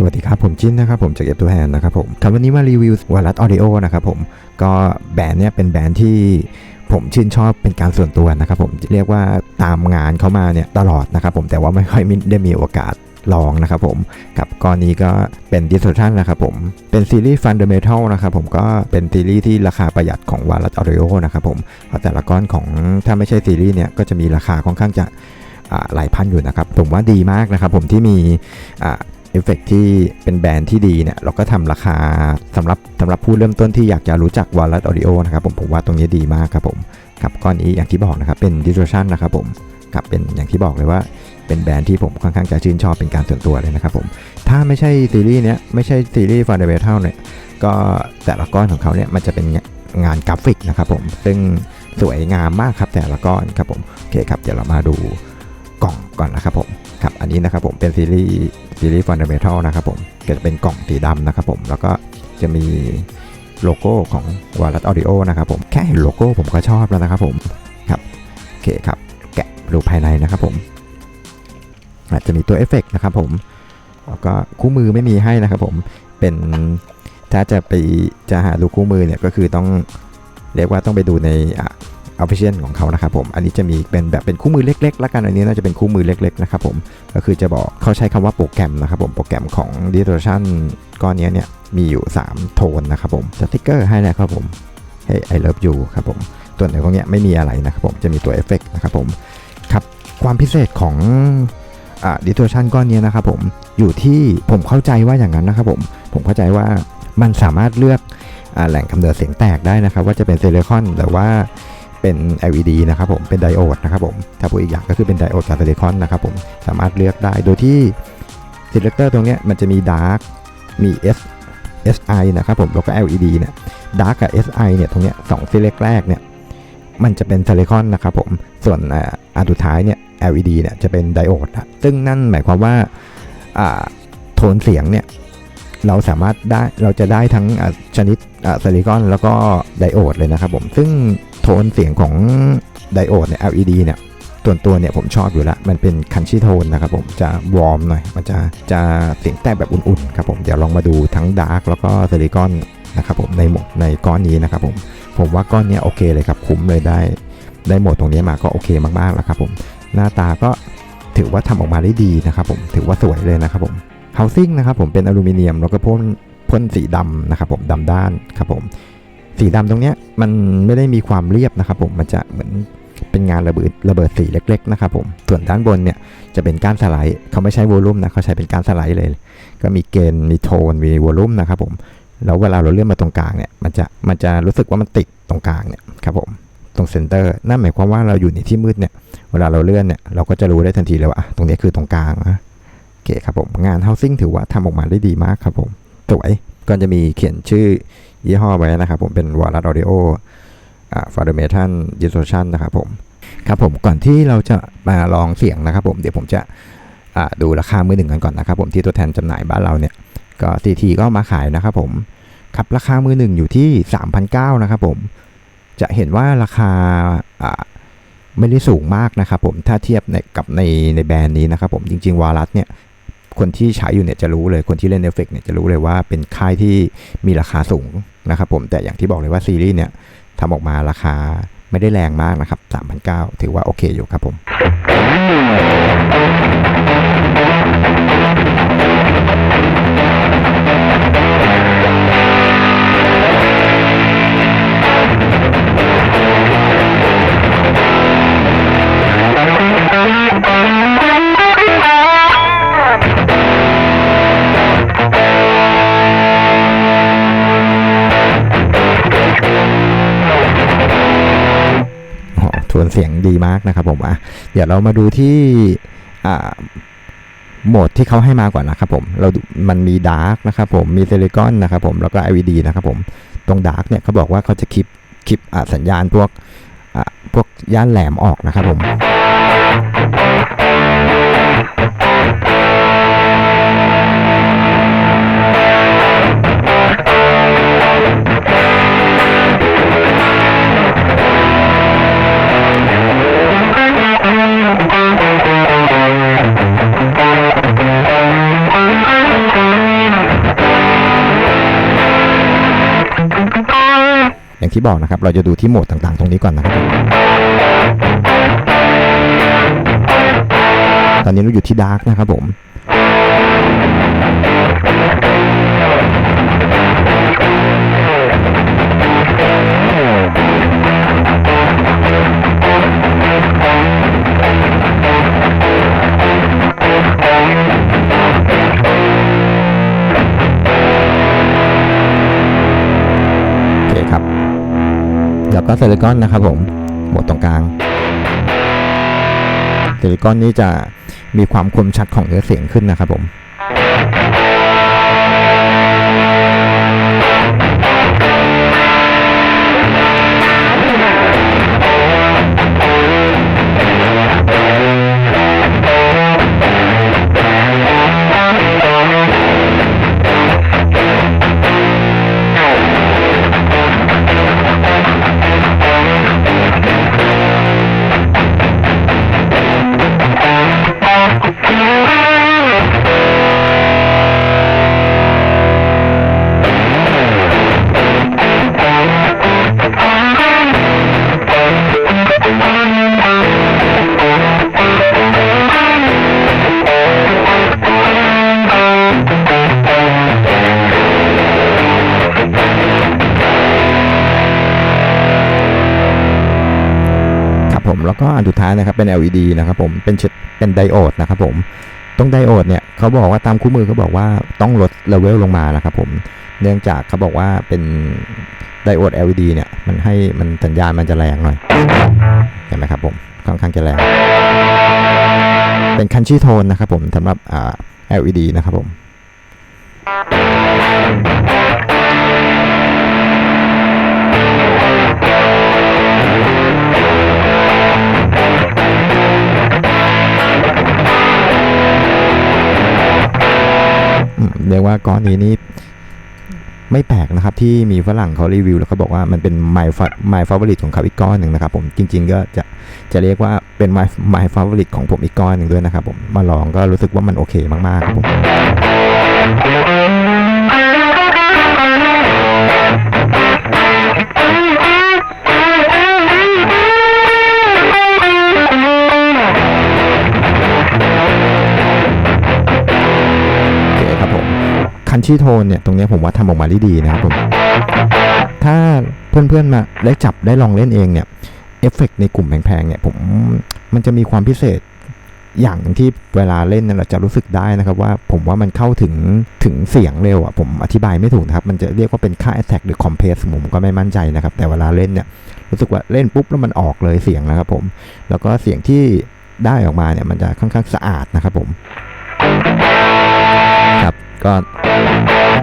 สวัสดีครับ ผมจิ้นนะครับผมจากเอฟตัวแฮนนะครับผมครับวันนี้มารีวิววาลัสออดิโอนะครับผมก็แบรนด์เนี้ยเป็นแบรนด์ที่ผมชื่นชอบเป็นการส่วนตัวนะครับผมเรียกว่าตามงานเขามาเนี่ยตลอดนะครับผมแต่ว่าไม่ค่อยได้มีโอกาสลองนะครับผมกับก้อนนี้ก็เป็น Distortion นะครับผมเป็นซีรีส์ Fundamental นะครับผมก็เป็นซีรีส์ที่ราคาประหยัดของวาลัสออดิโอนะครับผมเพราะแต่ละก้อนของถ้าไม่ใช่ซีรีส์เนี่ยก็จะมีราคาค่อนข้างจะหลายพันอยู่นะครับผมว่าดีมากนะครับผมที่มี เอฟเฟกที่เป็นแบรนด์ที่ดีเนี่ยเราก็ทำราคาสำหรับสำหรับผู้เริ่มต้นที่อยากจะรู้จัก w a l l e t Audio นะครับผมผมว่าตรงนี้ดีมากครับผมครับก้อนนี้อย่างที่บอกนะครับเป็น distortion นะครับผมกับเป็นอย่างที่บอกเลยว่าเป็นแบรนด์ที่ผมค่อนข้างจะชื่นชอบเป็นการส่วนตัวเลยนะครับผมถ้าไม่ใช่ซีรีส์เนี้ยไม่ใช่ซีรีส์ Fundamental เนี่ยก็แต่ละก้อนของเขาเนี่ยมันจะเป็นงานกราฟิกนะครับผมซึ่งสวยงามมากครับแต่ละก้อนครับผมโอเคครับเดี๋ยวเรามาดูกล่องก่อนนะครับผม ครับอันนี้นะครับผมเป็นซีรีส์ซีรีส์ฟันเดเมทัลนะครับผมก็จะเป็นกล่องสีดำนะครับผมแล้วก็จะมีโลโก้ของวาลัสออดิโอนะครับผมแค่เห็นโลโก้ผมก็ชอบแล้วนะครับผมครับโอเคครับแกะดูภายในนะครับผมอาจจะมีตัวเอฟเฟกต์นะครับผมแล้วก็คู่มือไม่มีให้นะครับผมเป็นถ้าจะไปจะหาดูคู่มือเนี่ยก็คือต้องเรียกว่าต้องไปดูใน อออฟฟิเชียลของเขานะครับผม อันนี้จะมีเป็นแบบเป็นคู่มือเล็กๆแล้วกัน อันนี้น่าจะเป็นคู่มือเล็กๆนะครับผม ก็คือจะบอกเขาใช้คำว่าโปรแกรมนะครับผม โปรแกรมของ Distortion ก้อนนี้เนี่ยมีอยู่ 3 โทนนะครับผม สติกเกอร์ให้นะครับผมให้ I love you ครับผมตัวไหนพวกนี้ไม่มีอะไรนะครับผม จะมีตัวเอฟเฟกนะครับผม ครับ ความพิเศษของอ่า Distortion ก้อนนี้นะครับผมอยู่ที่ผมเข้าใจว่าอย่างนั้นนะครับผม ผมเข้าใจว่ามันสามารถเลือกอแหล่งกำเนิดเสียงแตกได้นะครับ ว่าจะเป็นซิลิคอนหรือว่า เป็น LED นะครับผมเป็นไดโอดนะครับผมถ้าพูดอีกอย่างก็คือเป็นไดโอดกับซิลิคอนนะครับผมสามารถเลือกได้โดยที่ selector ตรงนี้มันจะมี dark มี S SI นะครับผมแล้วก็ LED เนี่ย dark กับ SI เนี่ยตรงนี้สอง select แรกเนี่ยมันจะเป็นซิลิคอนนะครับผมส่วนอันสุดท้ายเนี่ย LED เนี่ยจะเป็นไดโอดนะซึ่งนั่นหมายความว่าโทนเสียงเนี่ยเราสามารถได้เราจะได้ทั้งชนิดซิลิคอนแล้วก็ไดโอดเลยนะครับผมซึ่ง ทนเสียงของไดโอดเนี่ย LED เนี่ยตัวตัวเนี่ยผมชอบอยู่ละมันเป็นคันชีโทนนะครับผมจะวอร์มหน่อย มันจะจะเสียงแตกแบบอุ่นๆครับผมเดี๋ยวลองมาดูทั้งดาร์กแล้วก็ซิลิคอนนะครับผมในหมดในก้อนนี้นะครับผมผมว่าก้อนเนี้ยโอเคเลยครับคุ้มเลยได้ได้หมดตรงนี้มาก็โอเคมากๆแล้วครับผมหน้าตาก็ถือว่าทำออกมาได้ดีนะครับผมถือว่าสวยเลยนะครับผม housing นะครับผมเป็นอลูมิเนียมแล้วก็พ่นพ่นสีดำนะครับผมดำด้านครับผม สีดำตรงเนี้ยมันไม่ได้มีความเรียบนะครับผมมันจะเหมือนเป็นงานระเบิดระเบิดสีเล็กๆนะครับผมส่วนด้านบนเนี่ยจะเป็นกานสไลด์เขาไม่ใช้วอลลุ่มนะเขาใช้เป็นกานสไลด์เลย ก็มีเกณฑ์มีโทนมีวอลลุ่มนะครับผมแล้วเวลาเราเลื่อนมาตรงกลางเนี่ยมันจะมันจะรู้สึกว่ามันติดตรงกลางเนี่ยครับผมตรงเซนเตอร์นั่นหมายความว่าเราอยู่ในที่มืดเนี่ยเวลาเราเลื่อนเนี่ยเราก็จะรู้ได้ทันทีเลยว่าตรงนี้คือตรงกลางนะโอเคครับผมงาน housing ถือว่าทำออกมาได้ดีมากครับผมสวยก็จะมีเขียนชื่อ ยี่ห้อไว้นะครับผมเป็น w a l l e t Audio อ่า f a r m a t o n Distortion นะครับผมครับผมก่อนที่เราจะมาลองเสียงนะครับผมเดี๋ยวผมจะอ่าดูราคามือหนึ่งกันก่อนนะครับผมที่ตัวแทนจำหน่ายบ้านเราเนี่ยก็ CT ก็มาขายนะครับผมครับราคามือหนึ่งอยู่ที่3,900นะครับผมจะเห็นว่าราคาอ่าไม่ได้สูงมากนะครับผมถ้าเทียบในกับในในแบรนด์นี้นะครับผมจริงๆวาลัสเนี่ย คนที่ใช้อยู่เนี่ยจะรู้เลยคนที่เล่นเอฟเฟกเนี่ยจะรู้เลยว่าเป็นค่ายที่มีราคาสูงนะครับผมแต่อย่างที่บอกเลยว่าซีรีส์เนี่ยทำออกมาราคาไม่ได้แรงมากนะครับ3,009ถือว่าโอเคอยู่ครับผมอ๋อ เสียงดีมากนะครับผมอะเดี๋ยวเรามาดูที่โหมดที่เขาให้มาก่อนนะครับผมเรา มันมีดาร์กนะครับผมมีเซเลิคอนนะครับผมแล้วก็ LED นะครับผมตรงดาร์กเนี่ยเขาบอกว่าเขาจะคลิปคลิปสัญญาณพวกพวกย่านแหลมออกนะครับผม ที่บอกนะครับ เราจะดูที่โหมดต่างๆ ตรงนี้ก่อนนะครับ ตอนนี้เราอยู่ที่ดาร์กนะครับผม ก็เซเลิคอนนะครับผมหมดตรงกลางเซเลิคอนนี้จะมีความคมชัดของเนื้อเสียงขึ้นนะครับผม อันสุดท้ายนะครับเป็น LED นะครับผมเป็นชุดเป็นไดโอดนะครับผมตรงไดโอดเนี่ยเขาบอกว่าตามคู่มือเขาบอกว่าต้องลดเลเวลลงมานะครับผมเนื่องจากเขาบอกว่าเป็นไดโอด LED เนี่ยมันให้มันสัญญาณมันจะแรงหน่อยเห็นไหมครับผมค่อนข้างจะแรง เป็นคันชี่โทนนะครับผมสำหรับอ่า LED นะครับผม เรียกว่าก้อนนี้นี่ไม่แปลกนะครับที่มีฝรั่งเขารีวิว แล้วเขาบอกว่ามันเป็น my fa- my favorite ของเขาอีกก้อนหนึ่งนะครับผมจริง ๆ ก็จะจะเรียกว่าเป็น my my favorite ของผมอีกก้อนหนึ่งด้วยนะครับผมมาลองก็รู้สึกว่ามันโอเคมากๆครับผม นชี่โทนเนี่ยตรงนี้ผมว่าทำออกมาได้ดีนะครับผมถ้าเพื่อนๆมาได้จับได้ลองเล่นเองเนี่ยเอฟเฟกต์ในกลุ่มแพงๆเนี่ยผมมันจะมีความพิเศษอย่างที่เวลาเล่นเนี่ยเราจะรู้สึกได้นะครับว่าผมว่ามันเข้าถึงถึงเสียงเร็วอะผมอธิบายไม่ถูกนะครับ มันจะเรียกว่าเป็นค่า attack หรือ compress ผมก็ไม่มั่นใจนะครับ แต่เวลาเล่นเนี่ยรู้สึกว่าเล่นปุ๊บแล้วมันออกเลยเสียงนะครับผม แล้วก็เสียงที่ได้ออกมาเนี่ยมันจะค่อนข้างสะอาดนะครับผม ครับก็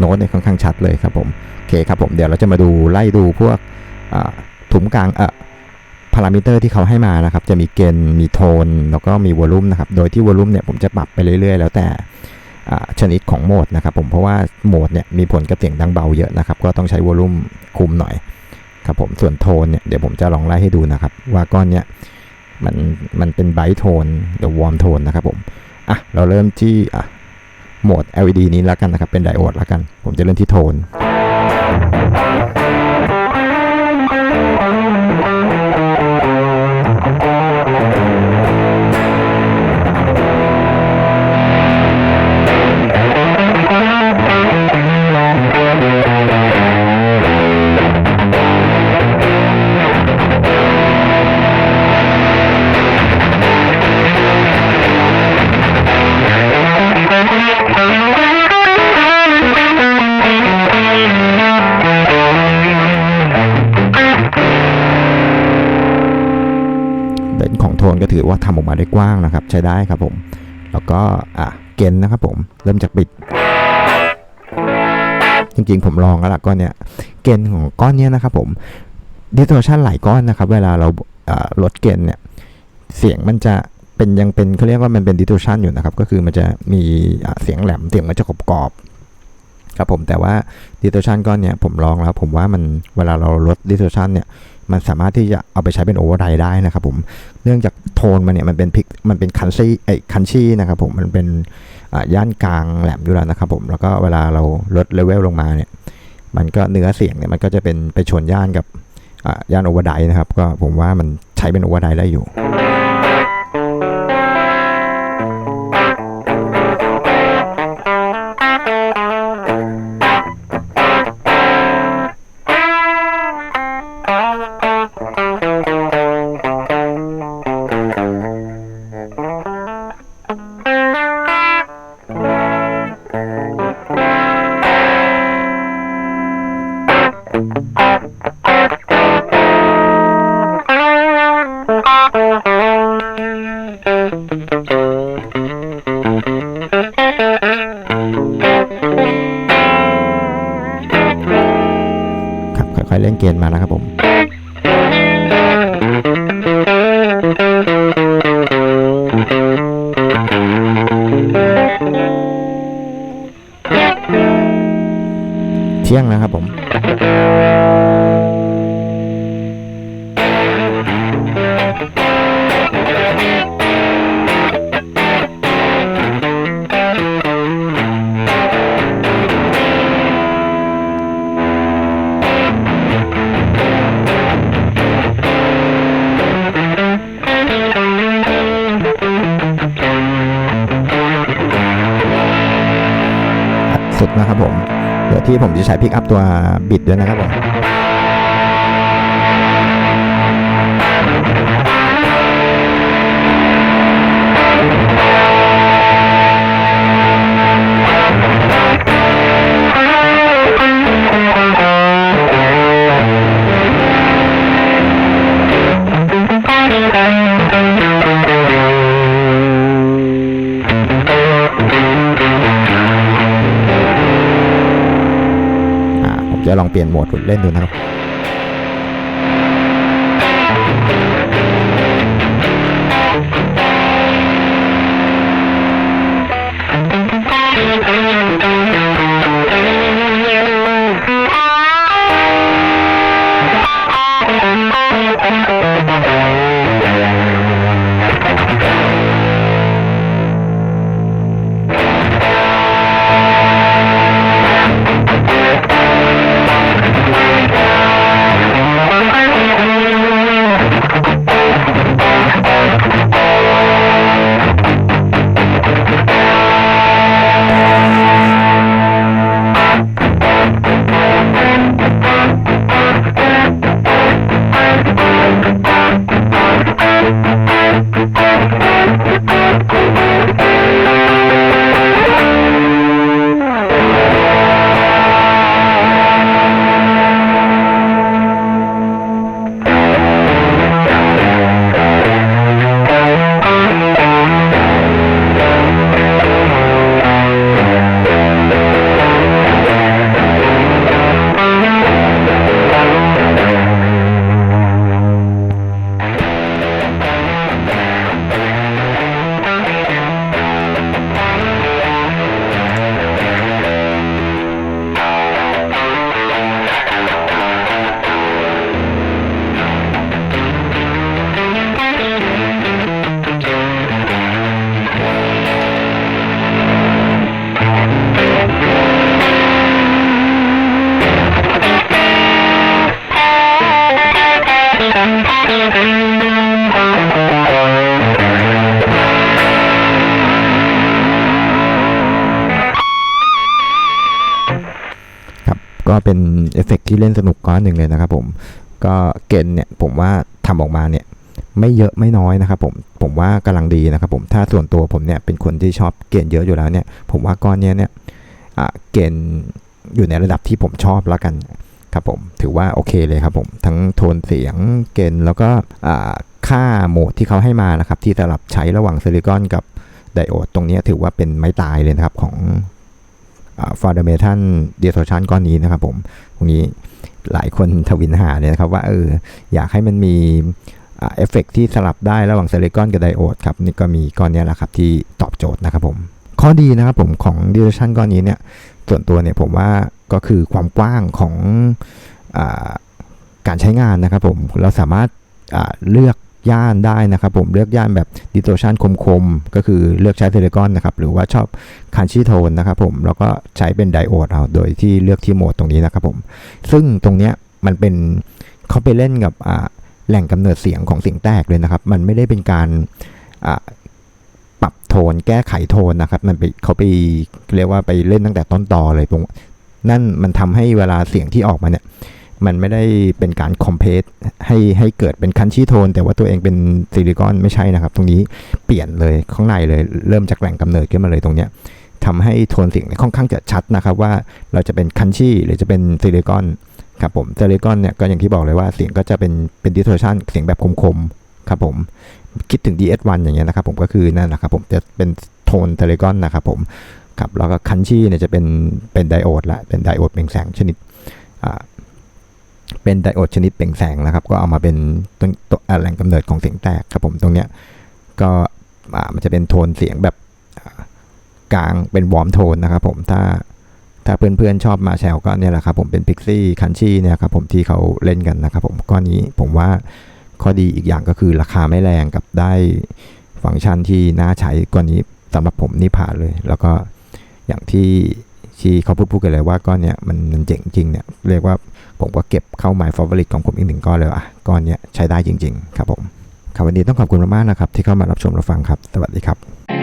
โน้ตเนี่ยค่อนข้างชัดเลยครับผมโอเคครับผมเดี๋ยวเราจะมาดูไล่ดูพวกถุงกลางเอ่อพารามิเตอร์ที่เขาให้มานะครับ จะมีเกณฑ์มีโทน แล้วก็มีวอลลุ่มนะครับ โดยที่วอลลุ่มเนี่ยผมจะปรับไปเรื่อยๆ แล้วแต่ชนิดของโหมดนะครับผมเพราะว่าโหมดเนี่ยมีผลกับเสียงดังเบาเยอะนะครับ ก็ต้องใช้วอลลุ่มคุมหน่อยครับผมส่วนโทนเนี่ยเดี๋ยวผมจะลองไล่ให้ดูนะครับ ว่าก้อนเนี้ยมันมันเป็นไบท์โทนหรือวอร์มโทนนะครับผมอะเราเริ่มที่อะ โหมด LED นี้แล้วกันนะครับ เป็นไดโอดแล้วกัน ผมจะเล่นที่โทน ก็ถือว่าทำออกมาได้กว้างนะครับ ใช้ได้ครับผม แล้วก็อะเกนนะครับผมเริ่มจากปิด จริงๆผมลองแล้วล่ะก้อนเนี้ยเกนของก้อนเนี้ยนะครับผมดิสโทชันหลายก้อนนะครับ เวลาเราลดเกนเนี่ยเสียงมันจะเป็นยังเป็นเขาเรียกว่ามันเป็นดิสโทชันอยู่นะครับ ก็คือมันจะมีะเสียงแหลมเสียงมันจะกรอบๆครับผมแต่ว่าดิสโทชันก้อนเนี้ยผมลองแล้วผมว่ามันเวลาเราลดดิสโทชันเนี่ย มันสามารถที่จะเอาไปใช้เป็นโอเวอร์ไดได้นะครับผมเนื่องจากโทนมันเนี่ยมันเป็นพิกมันเป็นคันซี่ไอ้คันชี่นะครับผมมันเป็นย่านกลางแหลมอยู่แล้วนะครับผมแล้วก็เวลาเราลดเลเวลลงมาเนี่ยมันก็เนื้อเสียงเนี่ยมันก็จะเป็นไปชนย่านกับย่านโอเวอร์ไดนะครับก็ผมว่ามันใช้เป็นโอเวอร์ไดได้อยู่ เล่นเกมมานะครับผมเที่ยงนะครับ นะครับผมเดี๋ยวที่ผมจะใช้พิกอัพตัวบิดด้วยนะครับผม เปลี่ยนโหมดเล่นดูนะครับ ก็เป็นเอฟเฟกต์ที่เล่นสนุกก้อนหนึ่งเลยนะครับผมก็เกณฑ์เนี่ยผมว่าทำออกมาเนี่ยไม่เยอะไม่น้อยนะครับผมผมว่ากำลังดีนะครับผมถ้าส่วนตัวผมเนี่ยเป็นคนที่ชอบเกณฑ์เยอะอยู่แล้วเนี่ยผมว่าก้อนเนี้ยเนี่ยเกณฑ์อยู่ในระดับที่ผมชอบแล้วกันครับผมถือว่าโอเคเลยครับผมทั้งโทนเสียงเกณฑ์แล้วก็ค่าโหมดที่เขาให้มานะครับที่สลับใช้ระหว่างซิลิคอนกับไดโอดตรงนี้ถือว่าเป็นไม้ตายเลยนะครับของ ฟาร์เดเมทันเดียโทชันก้อนนี้นะครับผมตรงนี้หลายคนทวินหาเนี่ยนะครับว่าเอออยากให้มันมีเอฟเฟกต์ที่สลับได้ระหว่างซิลิคอนกับไดโอดครับนี่ก็มีก้อนนี้แหละครับที่ตอบโจทย์นะครับผมข้อดีนะครับผมของเดียโทชันก้อนนี้เนี่ยส่วนตัวเนี่ยผมว่าก็คือความกว้างของอการใช้งานนะครับผมเราสามารถเลือก ย่านได้นะครับผมเลือกย่านแบบดิโทชันคมๆ ก็คือเลือกใช้ซิลิคอนนะครับหรือว่าชอบคันชีโทนนะครับผมแล้วก็ใช้เป็นไดโอดเอาโดยที่เลือกที่โหมดตรงนี้นะครับผมซึ่งตรงเนี้ยมันเป็นเขาไปเล่นกับแหล่งกำเนิดเสียงของเสียงแตกเลยนะครับ มันไม่ได้เป็นการปรับโทนแก้ไขโทนนะครับ มันไปเขาไปเรียกว่าไปเล่นตั้งแต่ต้นตอเลยตรงนั่นมันทำให้เวลาเสียงที่ออกมาเนี่ย มันไม่ได้เป็นการคอมเพสให้ให้เกิดเป็นคันชี่โทน แต่ว่าตัวเองเป็นซิลิคอนไม่ใช่นะครับ ตรงนี้เปลี่ยนเลยข้างในเลยเริ่มจากแหล่งกำเนิดขึ้นมาเลยตรงเนี้ยทำให้โทนเสียงค่อนข้างจะชัดนะครับว่าเราจะเป็นคันชี่หรือจะเป็นซิลิคอนครับผมซิลิคอนเนี่ยก็อย่างที่บอกเลยว่าเสียงก็จะเป็นเป็นดิสโทชันเสียงแบบคมๆครับผมคิดถึง DS1 อย่างเงี้ยนะครับผมก็คือนั่นแหละครับผมจะเป็นโทนซิลิคอนนะครับผมครับแล้วก็คันชี่เนี่ยจะเป็นเป็นไดโอดละเป็นไดโอดเปล่งแสงชนิดอ่า เป็นไดโอดชนิดเปล่งแสงนะครับ ก็เอามาเป็นต้นตัวแหล่งกำเนิดของเสียงแตกครับผมตรงเนี้ยก็มันจะเป็นโทนเสียงแบบกลางเป็นวอร์มโทนนะครับผมถ้าถ้าเพื่อนๆชอบมาแชลก็เนี่ยแหละครับผมเป็นพิกซี่คันชี่เนี่ยครับผมที่เขาเล่นกันนะครับผมก้อนนี้ผมว่าข้อดีอีกอย่างก็คือราคาไม่แรงกับได้ฟังก์ชันที่น่าใช้ก้อนนี้สำหรับผมนี่ผ่านเลย แล้วก็อย่างที่ ที่เขาพูดพูดกันเลยว่าก้อนเนี้ยมันเจ๋งจริงเนี่ยเรียกว่าผมก็เก็บเข้า My Favorite ของผมอีกหนึ่งก้อนเลยอะก้อนเนี้ยใช้ได้จริง ๆ ครับผมครับวันนี้ต้องขอบคุณมากๆนะครับที่เข้ามารับชมรับฟังครับ สวัสดีครับ